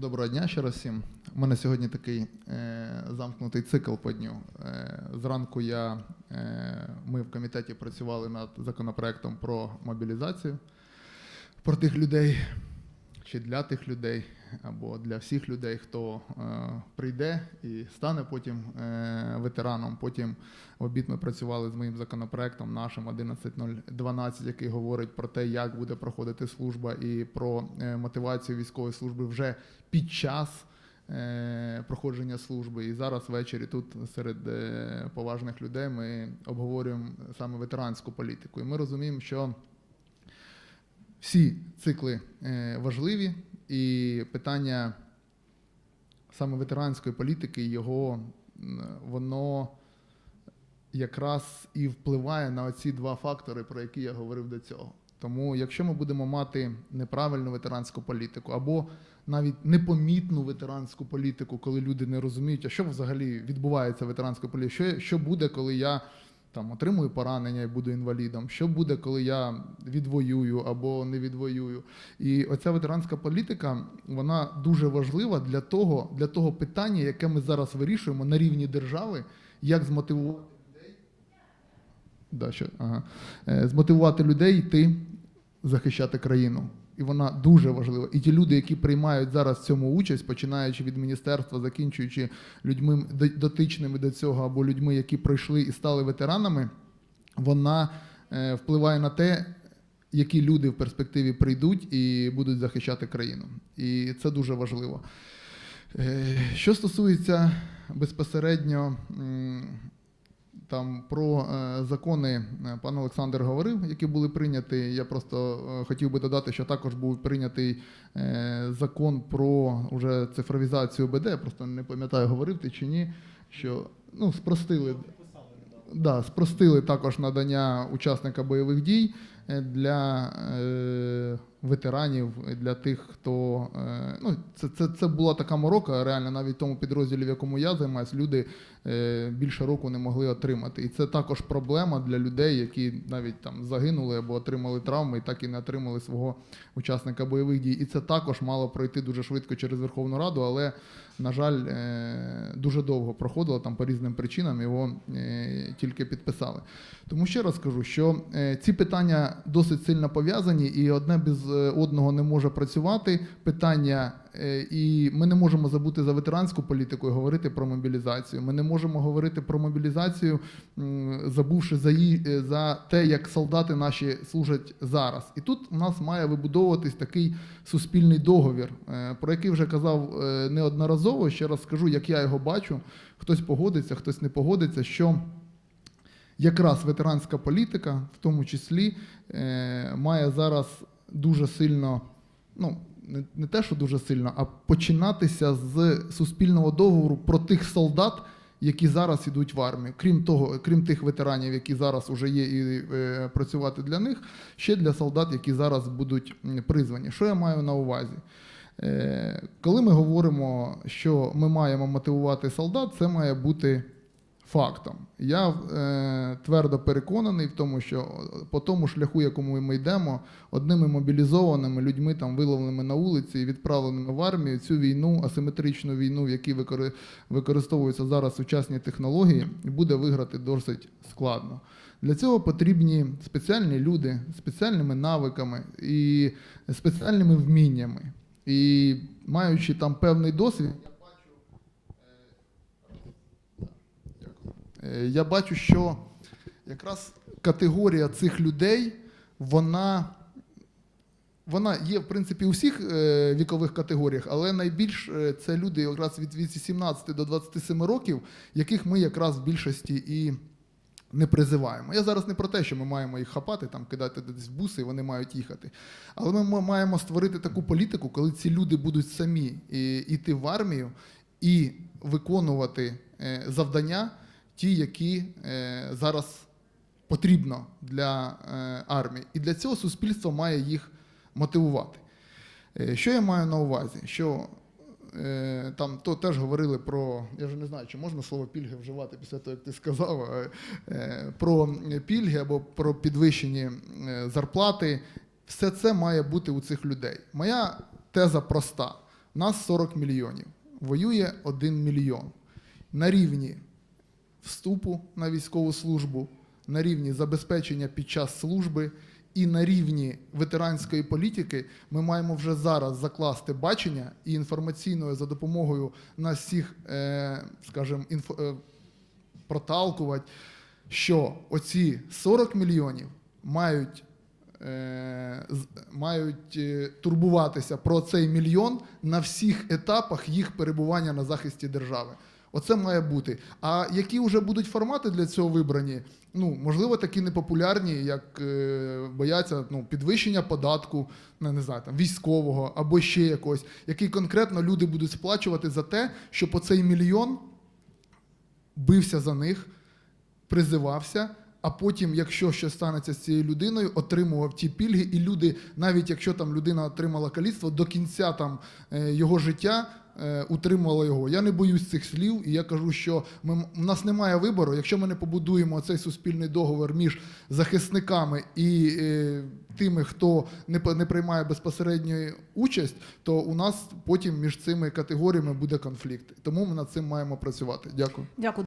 Доброго дня ще раз всім. У мене сьогодні такий е, замкнутий цикл по дню. Е, зранку я, е, ми в комітеті працювали над законопроектом про мобілізацію, про тих людей, чи для тих людей, або для всіх людей, хто е, прийде і стане потім е, ветераном. Потім в обід ми працювали з моїм законопроектом, нашим 11.012, який говорить про те, як буде проходити служба, і про е, мотивацію військової служби вже під час. Проходження служби, і зараз ввечері тут серед поважних людей ми обговорюємо саме ветеранську політику. І ми розуміємо, що всі цикли важливі, і питання саме ветеранської політики, його воно якраз і впливає на ці два фактори, про які я говорив до цього. Тому, якщо ми будемо мати неправильну ветеранську політику або навіть непомітну ветеранську політику, коли люди не розуміють, а що взагалі відбувається в ветеранській політиці, що, що буде, коли я там отримую поранення і буду інвалідом, що буде, коли я відвоюю або не відвоюю. І оця ветеранська політика вона дуже важлива для того, для того питання, яке ми зараз вирішуємо на рівні держави, як змотивувати людей. Да. Е, змотивувати людей йти захищати країну. І вона дуже важлива. І ті люди, які приймають зараз цьому участь, починаючи від міністерства, закінчуючи людьми дотичними до цього, або людьми, які пройшли і стали ветеранами, вона е, впливає на те, які люди в перспективі прийдуть і будуть захищати країну. І це дуже важливо. Е, Що стосується безпосередньо там про е, закони е, пан Олександр говорив, які були прийняті. Я просто е, хотів би додати, що також був прийнятий закон про уже цифровізацію БД. Просто не пам'ятаю, говорив ти чи ні. Що ну спростили да, спростили також надання учасника бойових дій для е, ветеранів, для тих, хто е, ну це, це, це була така морока. Реально, навіть в тому підрозділі, в якому я займаюся, люди е, більше року не могли отримати. І це також проблема для людей, які навіть там загинули або отримали травми і так і не отримали свого учасника бойових дій. І це також мало пройти дуже швидко через Верховну Раду, але на жаль, е, дуже довго проходило там по різним причинам. Його е, тільки підписали. Тому ще раз кажу, що е, ці питання досить сильно пов'язані, і одне без одного не може працювати. Питання, і ми не можемо забути за ветеранську політику і говорити про мобілізацію. Ми не можемо говорити про мобілізацію, забувши за, її, е, за те, як солдати наші служать зараз. І тут у нас має вибудовуватись такий суспільний договір, е, про який вже казав е, неодноразово. Ще раз скажу, як я його бачу. Хтось погодиться, хтось не погодиться, що якраз ветеранська політика, в тому числі, е, має зараз дуже сильно, ну не, не те, що дуже сильно, а починатися з суспільного договору про тих солдат, які зараз ідуть в армію. Крім того, крім тих ветеранів, які зараз вже є, і е, працювати для них, ще для солдат, які зараз будуть призвані. Що я маю на увазі? Е, Коли ми говоримо, що ми маємо мотивувати солдат, це має бути фактом. Я е, твердо переконаний в тому, що по тому шляху, якому ми йдемо, одними мобілізованими людьми, там виловленими на вулиці і відправленими в армію, цю війну, асиметричну війну, в якій використовуються зараз сучасні технології, буде виграти досить складно. Для цього потрібні спеціальні люди спеціальними навиками і спеціальними вміннями. І маючи там певний досвід, я бачу, е, дякую. Е, я бачу, що якраз категорія цих людей, вона, вона є, в принципі, у всіх е, вікових категоріях, але найбільш е, це люди якраз від, від 17 до 27 років, яких ми якраз в більшості і не призиваємо. Я зараз не про те, що ми маємо їх хапати, там кидати десь в буси, і вони мають їхати. Але ми маємо створити таку політику, коли ці люди будуть самі йти в армію і виконувати е, завдання, ті, які е, зараз потрібно для е, армії. І для цього суспільство має їх мотивувати. Е, Що я маю на увазі? Що там то теж говорили про, я вже не знаю, чи можна слово пільги вживати після того, як ти сказав, про пільги або про підвищені зарплати. Все це має бути у цих людей. Моя теза проста. Нас 40 мільйонів. Воює 1 мільйон. На рівні вступу на військову службу, на рівні забезпечення під час служби і на рівні ветеранської політики ми маємо вже зараз закласти бачення і інформаційною за допомогою нас всіх, е, скажімо, інфо, е, проталкувати, що оці 40 мільйонів мають. е, Мають турбуватися про цей мільйон на всіх етапах їх перебування на захисті держави. Оце має бути. А які вже будуть формати для цього вибрані? Ну, можливо, такі непопулярні, як е, бояться ну, підвищення податку, не, не знаю, там, військового або ще якогось, який конкретно люди будуть сплачувати за те, щоб оцей мільйон бився за них, призивався. А потім, якщо щось станеться з цією людиною, отримував ті пільги, і люди, навіть якщо там людина отримала каліцтво, до кінця там е, його життя е, утримувала його. Я не боюсь цих слів, і я кажу, що ми, у нас немає вибору. Якщо ми не побудуємо цей суспільний договор між захисниками і е, тими, хто не, не приймає безпосередньої участь, то у нас потім між цими категоріями буде конфлікт. Тому ми над цим маємо працювати. Дякую. Дякую.